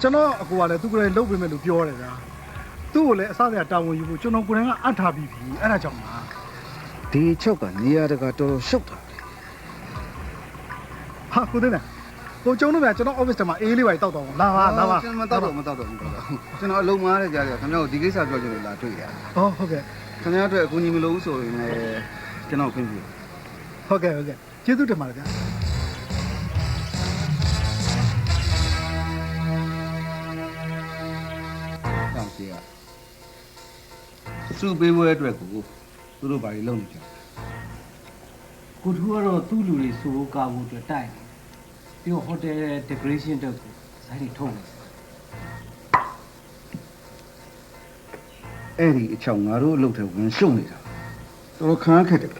ကျွန်တော်အကူကလည်းသူကိုယ်တိုင်လုပ်ပေးမယ်လို့ပြောတယ်ဗျာသူ့ကိုလည်းအစားအစာတာဝန်ယူဖို့ကျွန်တော်ကိုယ်တိုင်ကအပ်ထားပြီးပြီအဲ့ဒါကြောင့်ပါဒီအချုပ်ကနေရာတကာတော်တော်ရှုပ်တာဟာကိုသိနေကိုကျုံတို့ဗျာကျွန်တော် office ထဲမှာအေးလေးပါတောက်တော့လာပါလာပါကျွန်တော်မတော့တော့မတော့တော့မတော့တော့ကျွန်တော်အလုံးမားတဲ့ကြားတယ်ခင်ဗျားတို့ဒီကိစ္စပြောချင်လို့လာတွေ့ရဟောဟုတ်ကဲ့ခင်ဗျားတို့အကူအညီမလိုဘူးဆိုရင်လည်းကျွန်တော်ခွင့်ပြုဟုတ်ကဲ့ဟုတ်ကဲ့ကျေးဇူးတင်ပါတယ်ဗျာ စုပေးပွဲအတွက်ကိုသူတို့ဘာတွေလုပ်နေကြလဲကိုထူးကတော့သူ့လူတွေစိုးကားဖို့အတွက်တိုက်တယ်ပြီးတော့ဟိုတယ် decoration တက်ကိုဇိုင်းတွေထုတ်နေတယ်အဲ့ဒီအချောင်ငါတို့အလုပ်ထဲဝင်ရှုံနေတာတော်တော်ခံရခက်တယ်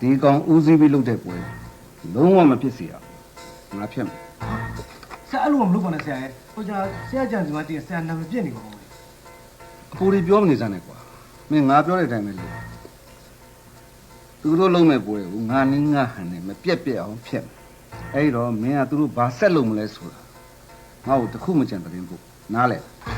ဒီကောင်ဦးစီးပြီးလုပ်တဲ့ပွဲလုံးဝမဖြစ်စေရဘူးငါဖြစ်မယ်ဆရာအဲ့လိုမလုပ်ပါနဲ့ဆရာရဲ့ဟိုကျဆရာကြံစီမတည်ဆရာနာမပြည့်နေပါဦး အပူတွေပြောမနေစမ်းနဲ့ကွာမင်းငါပြောတဲ့အတိုင်းပဲလုပ်သူတို့လုံးမဲ့ပွဲကိုငါနင်းငါဟန်နဲ့မပြက်ပြက်အောင်ဖြစ်မယ်အဲ့ဒီတော့မင်းကသူတို့ဘာဆက်လုပ်မလဲဆိုတာငါ့ကိုတစ်ခုမကြံသတင်းပို့နားလဲဟ